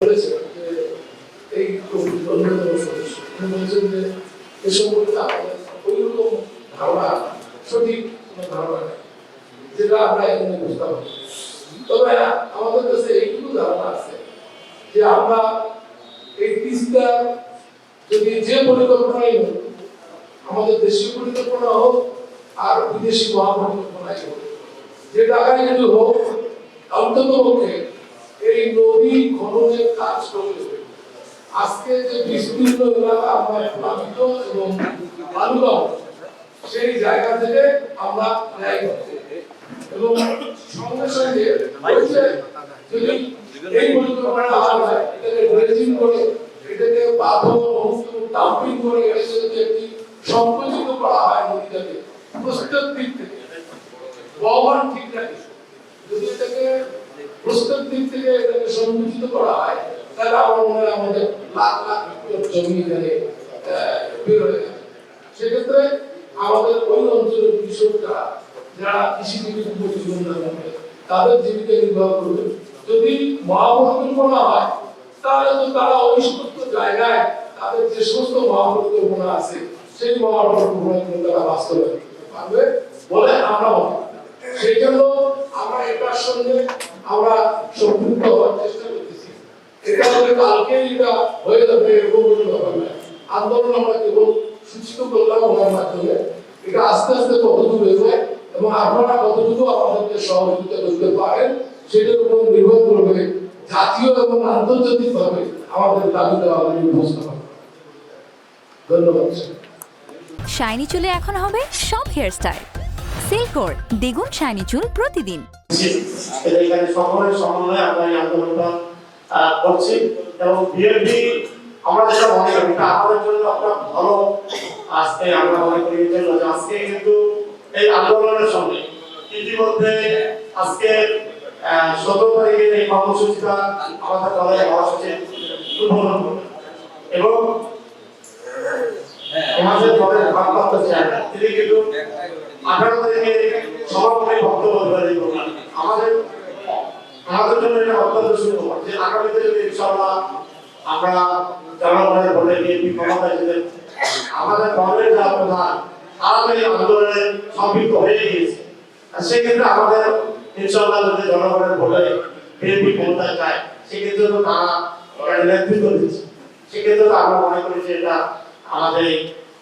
বলেছেন যে এই কমিটির অন্যতম সদস্য তিনি বলেছেন যে এ সম্পর্কে আমাদের ওইরকম ধারণা, সঠিক কোনো ধারণা নেই, যেটা আমরা এখানে বুঝতাম তবে আমাদের কাছে এইটুকু ধারণা আছে যে আমরা এই তিস্তা যদি যে পরিকল্পনাই হোক, আমাদের দেশীয় পরিকল্পনা হোক আর বিদেশি মহাপরিকল্পনাই হোক, যে টাকায় যদি হোক অন্তত পক্ষে এই নদী খননের কাজ করলে আজকে যে বিস্তীর্ণ এলাকা আমরা প্লাবিত এবং বালুগাঁও সেই জায়গা থেকে আমরা ন্যায় করতে এবং সঙ্গে সঙ্গে যদি এই পরিকল্পনা করে, এটাকে করে এটাকে যদি সংকুচিত করা হয় নদীটাকে প্রত্যেক দিক থেকে ঠিক রাখে। যদি এটাকে প্রত্যেক দিক থেকে এটাকে সংকুচিত করা হয়, তাহলে আমার মনে হয় আমাদের লাখ লাখ জমি এখানে বের হয়ে সেক্ষেত্রে আমাদের ওই অঞ্চলের কৃষকরা যারা কৃষিজীবী উপজীবন করে, তাদের জীবিকা নির্বাহ করবে যদি মহাপরিকল্পনা হয়, তাহলে তো তারা ওই সমস্ত জায়গায় তাদের যে সমস্ত মহাপরিকল্পনা আছে, সেই মহাপরিকল্পনা তারা বাস্তবায়ন করতে পারবে বলে আমরা। সেই জন্য আমরা এটার সঙ্গে আমরা সম্পৃক্ত হওয়ার চেষ্টা করতেছি। এটা হলে কালকেই এটা হয়ে যাবে এরকম কোনো ব্যাপার আন্দোলন আমরা কেবল সূচিত করলাম ওনার মাধ্যমে। এটা আস্তে আস্তে কতটুকু এগোয় এবং আপনারা কতটুকু আমাদেরকে সহযোগিতা করতে পারেন, সেটার উপর নির্ভর করবে জাতীয় এবং আন্তর্জাতিক ভাবে আমাদের দাবি দেওয়া উপস্থাপন ধন্যবাদ। শাইনি চুলে এখন হবে সব হেয়ারস্টাইল। সিল্কোর দ্বিগুণ শাইনি চুল প্রতিদিন। সকলের আমরা এই করছি। এবং জন্য ভালো। আজকে আমরা আজকে কিন্তু এই আন্দোলনের ইতিমধ্যে আজকে এই এবং আমাদের দলের ভারপ্রাপ্ত চেয়ারম্যান। তিনি কিন্তু আঠারো তারিখে সভাপতি বক্তব্য আমাদের আমাদের জন্য এটা অত্যন্ত সুখবর যে আগামীতে যদি ইনশাআল্লাহ আমরা জনগণের ভোটে বিএনপি আমাদের দলের যা প্রধান তাড়াতাড়ি আন্দোলনে সম্পৃক্ত হয়ে গিয়েছে। সেক্ষেত্রে আমাদের ইনশাআল্লাহ যদি জনগণের ভোটে বিএনপি ক্ষমতায় সেক্ষেত্রে তো তারা সেক্ষেত্রে তো আমরা মনে করি যে এটা আমাদের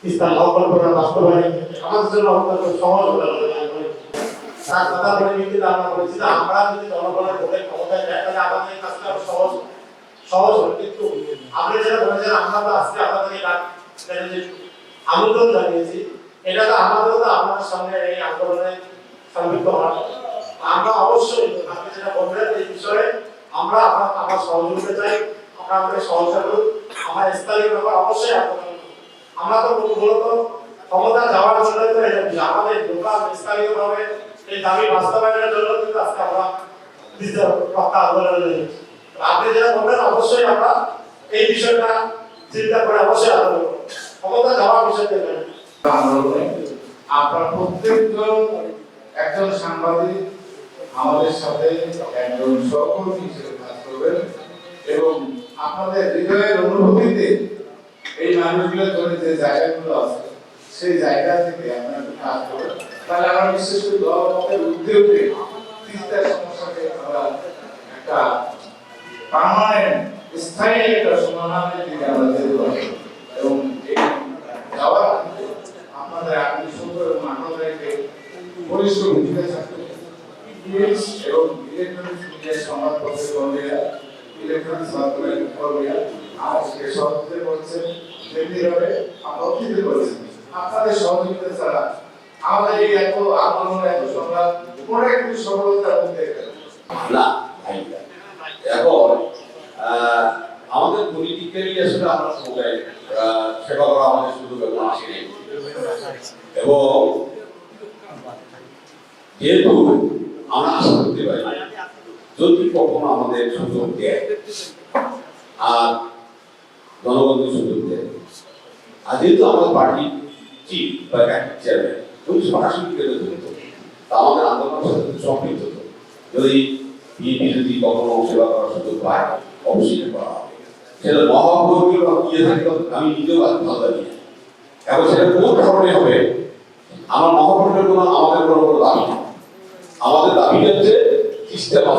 ইসলাম পরিকল্পনা বাস্তবায়নের ক্ষেত্রে আমাদের জন্য অত্যন্ত সহজ। তার আমরা আমরা আমাদের আমরা জানিয়েছি, এটা তো আমাদেরও তো আপনাদের সঙ্গে এই আন্দোলনে আমরা অবশ্যই আপনি যেটা বললেন এই বিষয়ে আমরা আপনার আমার সহযোগিতা চাই আমরা আমাদের আমার স্থানীয় ব্যাপার অবশ্যই। আমরা তো মূলত ক্ষমতা যাওয়ার জন্য তো আমাদের ভাবে এই দাবি বাস্তবায়নের জন্য কিন্তু আজকে আমরা আপনি যেটা বললেন অবশ্যই আমরা এই বিষয়টা চিন্তা করে অবশ্যই ক্ষমতা যাওয়ার নয়। আন্দোলনে আপনারা একজন সাংবাদিক আমাদের সাথে একজন হিসেবে এবং হৃদয়ের অনুভূতিতে এই মানুষগুলোর জন্য যে জায়গাগুলো আছে, সেই জায়গা থেকে আপনারা একটু কাজ করবেন তাহলে আমরা বিশেষ করে দলমতের উদ্যোগে তিস্তার সমস্যাকে আমরা একটা পার্মানেন্ট স্থায়ী একটা সমাধানের দিকে আমরা যেতে এবং এই যাওয়ার আপনাদের আপনি সুন্দর এবং পরিশ্রম ইংলিশ এবং ইলেকট্রনিক্স মিডিয়ার সংবাদপত্রের কর্মীরা ইলেকট্রনিক্স মাধ্যমের কর্মীরা আমাদেরকে সহযোগিতা করছেন আমরা অতিথি করেছেন আপনাদের সহযোগিতা ছাড়া আমাদের এই এত আন্দোলন, এত সংগ্রাম, কোনো একটু সফলতার মধ্যে না এখন আমাদের পলিটিক্যালি আসলে আমরা সবাই সেবা করা আমাদের সুযোগ এখন আসেনি। এবং যেহেতু আমরা আশা করতে পারি যদি কখনো আমাদের সুযোগ দেয়, আর জনগণকে সুযোগ দেয় আর যেহেতু আমাদের পার্টি চিফ বা চেয়ারম্যান উনি সরাসরি কেটে ধরত তা। আমাদের আন্দোলনের সাথে সম্পৃক্ত হতো। যদি বিএনপি যদি কখনো সেবা করার সুযোগ পায়, অবশ্যই করা হবে। সেটা মহাপ্রভুর বা ইয়ে থাকে আমি নিজেও আজ ভালো জানি। এবং সেটা কোন ধরনের হবে? আমার মহাপ্রভুর কোনো আমাদের কোনো কোনো দাবি নেই। আমাদের দাবি হচ্ছে সিস্টেম অফ